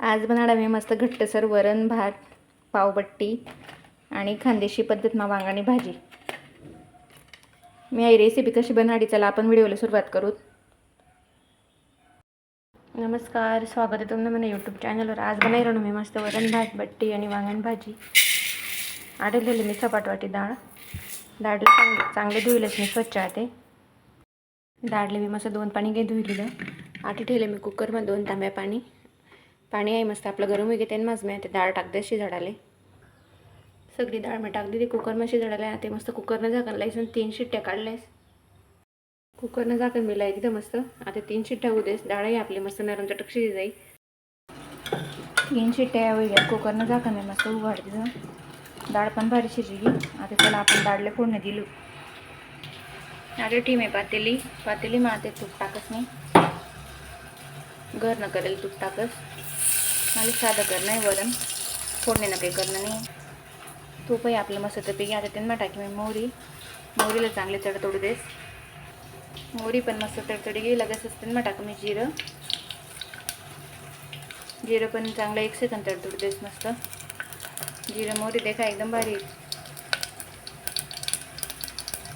आज बनाडा मी मस्त घट्टसर वरण भात पावबट्टी आणि खानदेशी पद्धत मा वांगाणी भाजी. मी आई रेसिपी कशी बनाडी चला आपण व्हिडिओला सुरुवात करू. नमस्कार स्वागत आहे तुम्हाला मला यूट्यूब चॅनलवर आज बनाई राहणं मी मस्त वरण भात बट्टी आणि वांगण भाजी. आढळलेली मी सपाट वाटी डाळ. डाळ चांगले चांगले धुईलच मी स्वच्छ आहे. डाळले मी मस्त दोन पाणी घे धुईलेलं आटी ठेवले मी कुकरमध्ये दोन तांब्या पाणी. पाणी आहे मस्त आपलं गरम वगैरे आणि माझ मी ते डाळ टाकते शिजाडाले. सगळी डाळ मी टाकली ती कुकरमा शिजडाले. ते मस्त कुकरनं झाकण लायसन तीन शिट्ट्या काढल्यास. कुकरनं झाकण मी एकदम मस्त. आता तीन शिट्ट्या होऊ देस. डाळही आपली. मस्त नरम चटक शिजी जाईल. तीन शिट्ट्या वगैरे कुकरनं झाकण आहे. मस्त उघडते डाळ पण भारी शिजली. आता त्याला आपण डाळले फोडणे दिलो. आता टीम आहे पातेली. पातेली मग आता तूप टाकस नाही. घर न करेल तूप टाकस मला साधं करणं आहे वरण. फोडणे ना काही करणं नाही. तूपही आपलं मस्त पैकी आता त्यांना टाकी मी मोहरी. मोहरीला चांगले तडतोडू देस. मोहरी पण मस्त तडतडी गेली लगेच त्यांना टाकू मी जिरं. जिरं पण चांगलं एक सेकंद तडतोडू देस मस्त. जिरं मोहरी देखा एकदम भारी.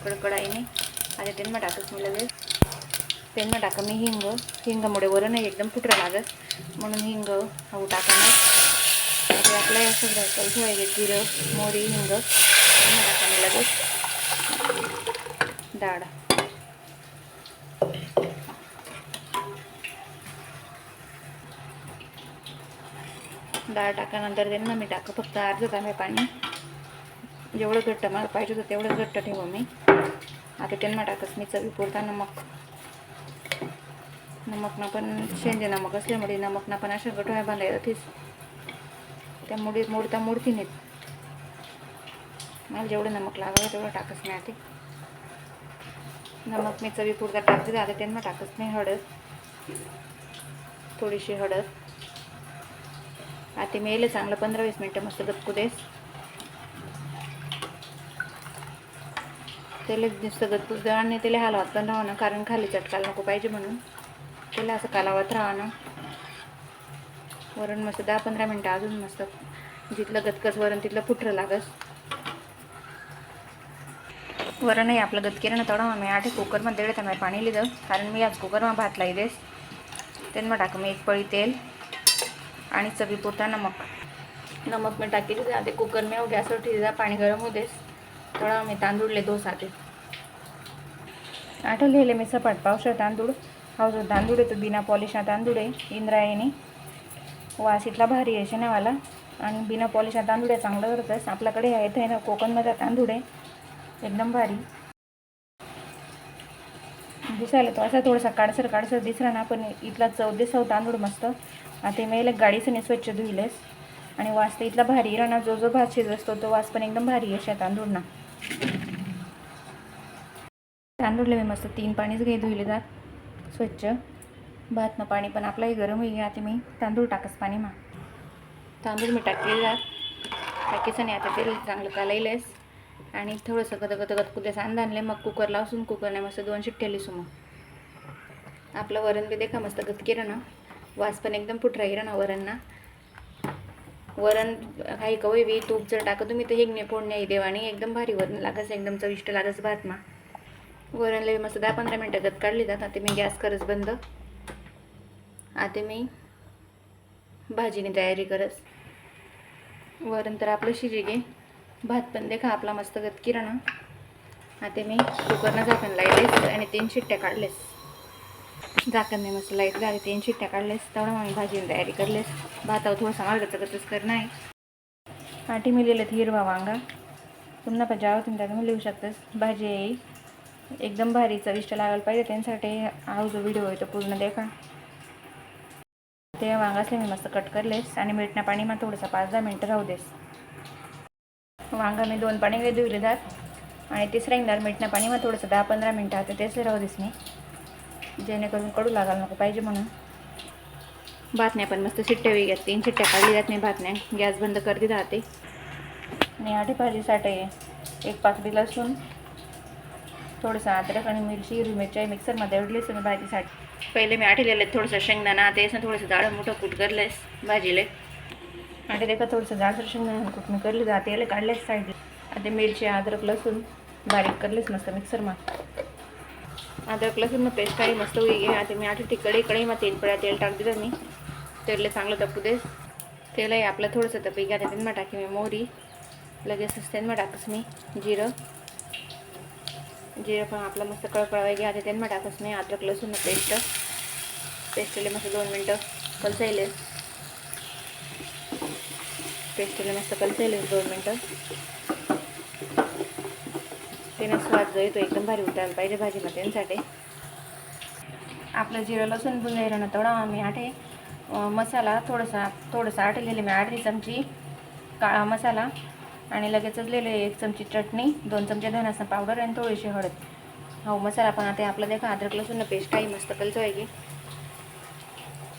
कडकडाईने आता त्यांना टाकूच मी लगेच. त्यांना टाका मी हिंग. हिंगामुळे वरण एकदम फुटरा लागत म्हणून हिंग हवं टाका आता आपल्या हे सगळं ठेवायचे जिरं मोरी हिंग. त्यांना टाका मी डाळ. डाळ टाकानंतर त्यांना मी टाकं फक्त अर्ध तांबे पाणी. जेवढं घट्ट मला पाहिजे होतं तेवढं घट्ट ठेवू मी. आता त्यांना टाकत मी चवी पुरता नमक. नमकनं पण शेंजे नमक असल्यामुळे नमकनं पण अशा गठोळ्या बांधायला त्या त्यामुळे मोडता मोडती नाहीत. मला जेवढं नमक लागलं तेवढं टाकच नाही ते नमक मी चवी पुरता टाकते आता त्यांना टाकच नाही हळद. थोडीशी हळद. आता मी मेले चांगलं पंधरा वीस मिनटं मस्त गपकू देस. त्याला नुसतं गतपूस आणि त्याला हलवत पण राहणं ना कारण खाली चटकायला नको पाहिजे म्हणून. त्याला असं कालावत राहणं. ना वरण मस्त दहा पंधरा मिनटं अजून मस्त जिथलं गतकस वरण तिथलं फुटरं लागस. वरणही आपलं गतकिरण तेवढं मी आठ कुकरमध्ये देते मी पाणी लिहिलं. कारण मी आज कुकरमा भात लाई देस त्यांना टाक मी एक पळी तेल आणि चवीपुरता नमक. नमक मी टाकली जाते कुकर मी गॅसवर जा पाणी गरम होऊ देस. थोडा मी तांदूळले दोसाठी आठवलेले मी सपाट पावसा तांदूळ. हा जो तांदूळ आहे तो बिना पॉलिशा तांदूळ आहे इंद्रायणी वास इथला भारी आहे शेणावाला आणि बिना पॉलिशा तांदूळ आहे चांगलं करतस आपल्याकडे आहे इथे ना कोकणमध्ये तांदूळ आहे एकदम भारी दिसायला तो असा थोडासा काडसर काडसर दिसला ना पण इथला चौदेसाव तांदूळ मस्त आता मी गाडीसने स्वच्छ धुईलेस आणि वास तर इथला भारी राहणार जो जो भात शिज असतो तो वास पण एकदम भारी आहे अशा तांदूळना तांदूळले मी मस्त तीन पाणीच घे धुईले जात स्वच्छ. भातनं पाणी पण आपलाही गरम होईल. आता मी तांदूळ टाकस पाणी मा. तांदूळ मी टाकले जात टाकीचं नाही आता तेल चांगलं कालायलेस आणि थोडंसं गत गत गत सांद आणले. मग कुकर लावसून कुकरने मस्त दोन शिट्ट्या मग. आपलं वरण बी देखा मस्त गतकी ना. वास पण एकदम फुटरा गिरा ना वरणना. वरण काही कवय बी? तूप जर टाकतो तुम्ही तर हेगणे फोडणे देवाणी एकदम भारी वरण लागस. एकदम चविष्ट लागस भात मा. वरणला मस्त दहा पंधरा मिनटं गत काढली जात आता मी गॅस करस बंद. आता मी भाजीने तयारी करस वरण तर आपलं शिजे घे भात पण देखा आपला मस्त गत किराणा. आता मी कुकरनं झाकण लाइट आणि तीन शिट्ट्या काढलेस. झाकण मी मस्त लाइट झाली तीन शिट्ट्या काढलेस. तेवढं मग मी भाजीने तयारी करलेस. भातावर थोडंसं मार्गाचं गतच करणं आहे. आठी मी लिहिलं हिरवा वांगा. पुन्हा पण जावं तुम्ही त्याला लिहू शकतास भाजी येईल एकदम भारी चविष्ट लागायला पाहिजे त्यांच्यासाठी हा जो व्हिडिओ आहे तो पूर्ण देखा. ते वांगासले मी मस्त कट करलेस आणि मिठण्या पाणी मग थोडंसं पाच दहा मिनटं राहू देस. वांगा मी दोन पाणी धुवले जात आणि तिसऱ्या इंदार मिठण्या पाणी मग थोडंसं दहा पंधरा मिनटं आता तेच राहू देस मी. जेणेकरून कडू लागायला नको पाहिजे म्हणून. बातम्या पण मस्त शिट्ट्या वेगळ्या तीन शिट्ट्या काढली जात नाही भातण्या. गॅस बंद करते राहते आणि आठी भाजीसाठी एक पाकडी लसूण थोडंसं अद्रक आणि मिरची हिरवी मिरची मिक्सरमध्ये उडलीस मी भाजीसाठी. पहिले मी आठलेलं थोडंसं शेंगदाणा ते असं थोडंसं जाडं मोठं कूट करलेस भाजीले. आटे देखा थोडंसं जाडसर शेंगदाणा कूट मी करले जाते याला काढलेस साईडला आता मिरची अद्रक लसूण बारीक करलेस मस्त मिक्सरमध्ये. अद्रक लसूण मग पेस्ट काही मस्त होई गे आता मी आठवते ती कढई मग तेलपड्या तेल टाक दिलं मी. तेलले चांगलं तपू देस तेलही आपलं थोडंसं तपी घ्या. त्याच्यात टाकी मी मोहरी. लगेच त्यांना टाकस मी जिरं. जिरं पण आपला मस्त कळकळवाय घ्या आधी त्यांना टाकूच नाही अद्रक लसूण पेस्ट. पेस्टले मस्त दोन मिनटं कलसायले. पेस्टले मस्त कलसायले दोन मिनटं. त्याने स्वाद जो येतो एकदम भारी उतरायला पाहिजे भाजीमध्ये त्यांसाठी आपलं जिरं लसूण भुजायला ना तेवढा आम्ही आठे. मसाला थोडासा थोडंसं आटलेले मी आठ चमची काळा मसाला. आणि लगेचच लिहिले एक चमची चटणी दोन चमचे धनासन पावडर आणि थोडीशी हळद. हो मसाला पण आता आपला देखा अद्रक लसूण पेस्ट आहे मस्त कलचो आहे की.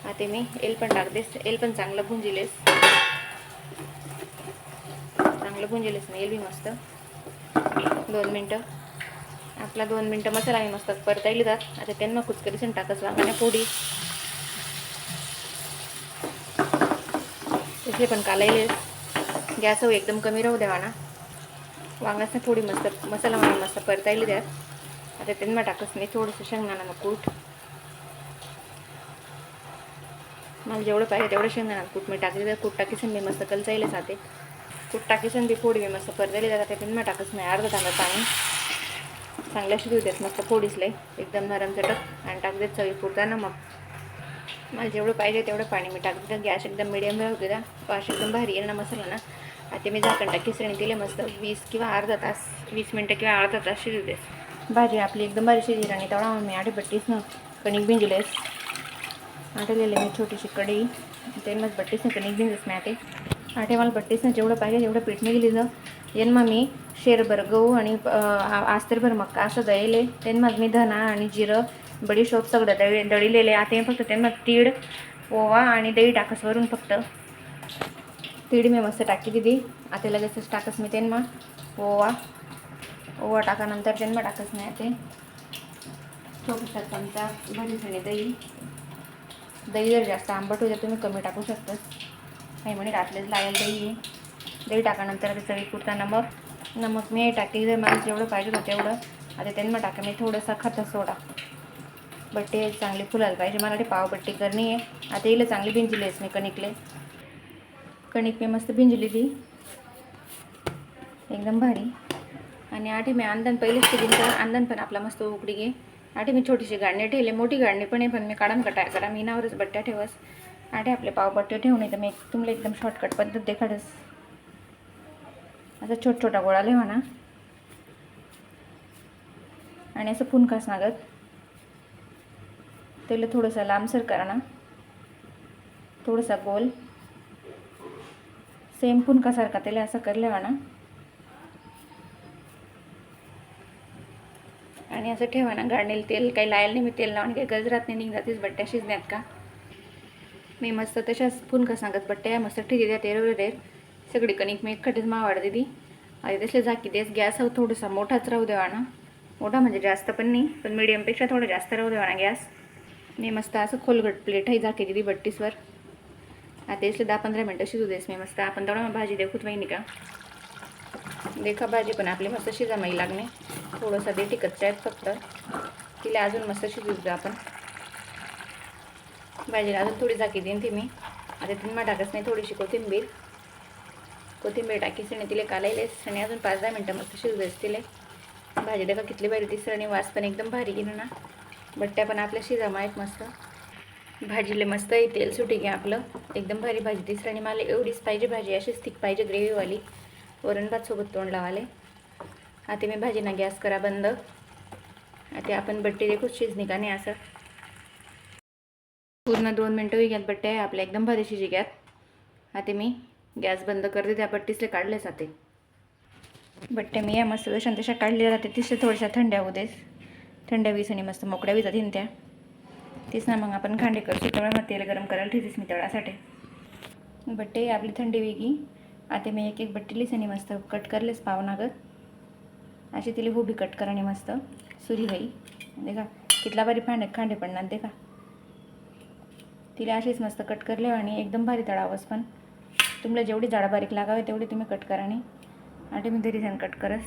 आता मी एल पण टाकतेस एल पण चांगलं भुंजिलेस. चांगलं भुंजिलेस मी एल बी मस्त. दोन मिनटं. आपला दोन मिनटं मसाला मी मस्त परता येईल जात आता त्यांना कुचकरीसन टाकच वांगाने पोडी तसे पण कालायलेस. गॅस एकदम कमी राहू द्यावा ना. वांगासने थोडी मस्त मसाला म्हणून मस्त परतायली द्या. आता त्यांना टाकस मी थोडंसं शेंगदाणा कूट मला जेवढं पाहिजे तेवढं शेंगदाणा कूट मी टाकले तर कूट टाकीसन मी मस्त कलचायला जाते कूट टाकीसन बी फोडी मी मस्त परतायली जाते त्यांना टाकस नाही अर्धा तांबा पाणी. चांगल्या शिजू देत मस्त फोडीसले एकदम नरम चटक आणि टाक देत चवी फुटताना मग. मला जेवढं पाहिजे तेवढं पाणी मी टाकते गॅस एकदम मिडियम राहू द्या वाश एकदम भारी येणार ना मसाला ना. ते मी झाकण टाकीसणी दिले मस्त वीस किंवा अर्धा तास वीस मिनटं किंवा अर्धा तास शिजू दे. भाजी आपली एकदम भारी शिजली आणि तेवढा मी आधी ना कणिक भिंजलेस. आठवलेले मी छोटीशी कढी ते मग बट्टीस ना कणिक भिंजस मी आटे आठे मला बट्टीस ना जेवढं पाहिजे तेवढं पीठ निघली जर येन मग मी शेरभर गहू आणि आस्तरभर मक्का असं दळले. त्यान मग मी धना आणि जिरं बडीशोप सगळं दळी दळीलेले. आता हे फक्त त्यांना तीळ ओवा आणि दही टाकस वरून फक्त. तीळ मी मस्त टाकी दिली आता लगेचच टाकस मी त्यांना ओवा ओवा टाकानंतर त्यांना टाकस नाही ते छोटासा चमचा भरीसणी दही दही जर जास्त आंबट होईल तुम्ही कमी टाकू शकता नाही म्हणे रातलेच लागेल दही आहे. दही टाकानंतर आता चवी पुरता नमक नमक मी टाकते जर मला जेवढं पाहिजे होतं तेवढं आता त्यांना टाका मी थोडंसं खता सोडा बट्टे चांगली फुलायला पाहिजे मला ते पावबट्टी करणी आहे आता इला चांगली भिंजलीस मी कणिकले कणिक मी मस्त भिंजलेली. ती एकदम भारी. आणि आठी मी अंदण पहिलेच केली तर अंदण पण आपला मस्त उकडी घे. आठी मी छोटीशी गाडणी ठेवली मोठी गाडणी पण आहे पण मी काढाम कटाय करा मी नावरच बट्ट्या ठेवस. आठे आपले पावबट्टे ठेवून तर मी तुम्हाला एकदम शॉर्टकट पद्धत देखाडस. असा छोट छोटा गोळा लिहा ना आणि असं फुनकास नागत त्याला थोडंसं लांबसर करा ना. थोडासा गोल. सेम फुनकासारखा त्याला असं करले ना आणि असं ठेवा ना गाडणेल तेल काही लायल नाही मी तेल लावून काही गजरात नाही निघतातीच बट्ट्या शिजण्यात का? मी मस्त तशाच फुनका सांगत बट्ट्या मस्त ठेवी द्या तेल देत सगळी कणिक मी एकखटीच मावाड दिदी आणि तसले झाकी देस गॅस थोडासा मोठाच राहू देवा ना. मोठा म्हणजे जास्त पण नाही पण मीडियमपेक्षा थोडं जास्त राहू देवा ना गॅस. मी मस्त असं खोलगट प्लेट आहे झाकी दिली बट्टीसवर. आता इसले दहा पंधरा मिनटं शिजू देस मी मस्त. आपण तेवढा भाजी देखूत माहिती का? देखा भाजी पण आपली मस्त शिजामाई लागणे थोडंसं दे टिकतच्या आहेत फक्त. तिला अजून मस्त शिजू द्या आपण. भाजीला अजून थोडी झाकी देईन ती मी. आता तिने टाकत नाही थोडीशी कोथिंबीर. कोथिंबीर टाकी आणि तिला कालायलेस आणि अजून पाच दहा मिनटं मस्त शिजू देस तिले. भाजी देखा कितली भारी दिसत आणि वास पण एकदम भारी गेली ना. बट्ट्या पण आपल्या शिजामा आहेत मस्त. भाजीले मस्त आहे तेल सुटी घ्या आपलं. एकदम भारी भाजी दिसली आणि मला एवढीच पाहिजे भाजी अशीच थिक पाहिजे ग्रेव्हीवाली. वरण भात सोबत तोंड लावाले. आता मी भाजीना गॅस करा बंद. आता आपण बट्टे देखू शिजणी का नाही असं. पूर्ण दोन मिनटं घ्यात बट्टे आहे आपल्या एकदम भारी शिजी घ्यात. आता मी गॅस बंद करते त्या बट्टीसले काढले जाते. बट्टे मी या मस्त जशा तशा काढल्या जाते तिसरे थोड्याशा थंड्या होऊ देस थंड्या वीस आणि मस्त मोकड्या वीस तीन त्या तेच ना मग आपण खांडे करतो तेवढं मग तेल गरम करायला ठेवतेस मी तळासाठी बट्टे आपली थंडी वेगळी. आता मी एक एक बट्टीलीच आणि मस्त कट करलेच पावनागत अशी तिला उभी कट कराने आणि मस्त. सुरी बाई देखा कितला भारी फांडे खांडे पडणार देखा. तिला अशीच मस्त कट करले आणि एकदम भारी तळावंस पण. तुम्हाला जेवढी जाडा बारीक लागावे तेवढी तुम्ही कट करा आणि आठी मी तरी छान कट करस.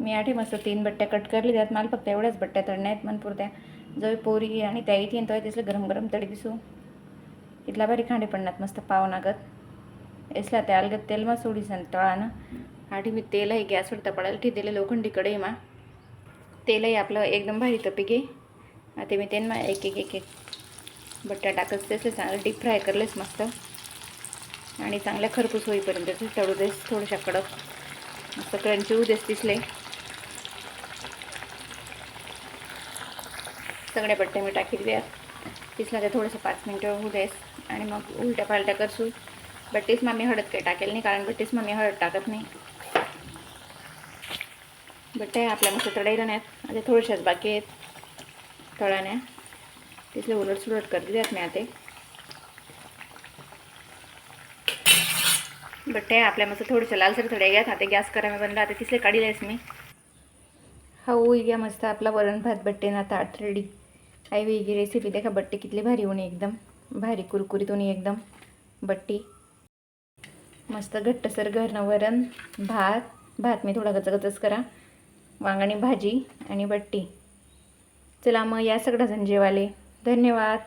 मी आठे मस्त तीन बट्ट्या कट करली त्यात मला फक्त एवढ्याच बट्ट्या तळण्या आहेत मन जवळ पोरी आणि त्या इथे तो तिसलं गरम गरम तळी दिसू. इथला भारी खांडे पडणार मस्त पावनागत इसला त्या अलगत तेल मा सोडी सन तळानं. आधी मी तेलही गॅसवर तपडायला ठीक दिले लोखंडी कढई मा. तेलही आपलं एकदम भारी तपी घे आता मी त्यांना एक एक एक एक बट्टा टाकत तेच चांगलं डीप फ्राय करलेस मस्त. आणि चांगल्या खरपूस होईपर्यंत तळू देस थोडंशा कडक. मस्त क्रंची होऊ देस दिसले सगळ्या बट्टे मी टाकी द्या तिसला ते थोडंसं पाच मिनटं होऊ देस. आणि मग उलट्या पालट्या करसू बट्टीस मग मी हळद काही टाकेल नाही कारण बट्टीस मग मी हळद टाकत नाही. बट्ट्या आपल्या मस्त तळायला नाहीत आता थोड्याशाच बाकी आहेत. तळाण्या तिथले उलट सुलट करते द्यात मी आता. बट्टे आपल्या मस्त थोडंसं लालसर थोड्या घ्यात आता गॅस करायला बनला आता तिसरे काढीलायस मी. हा होई घ्या मस्त. आपला वरण भात बट्टे ना आठ रेडी आई वेगळी रेसिपी देखा बट्टे कितली भारी होणे एकदम. भारी कुरकुरीत होणे एकदम. बट्टी. मस्त घट्टसर घरनं वरण भात. भात मी थोडा गचगचच करा. वांगणी भाजी आणि बट्टी. चला मग या सगळं जेवाले धन्यवाद.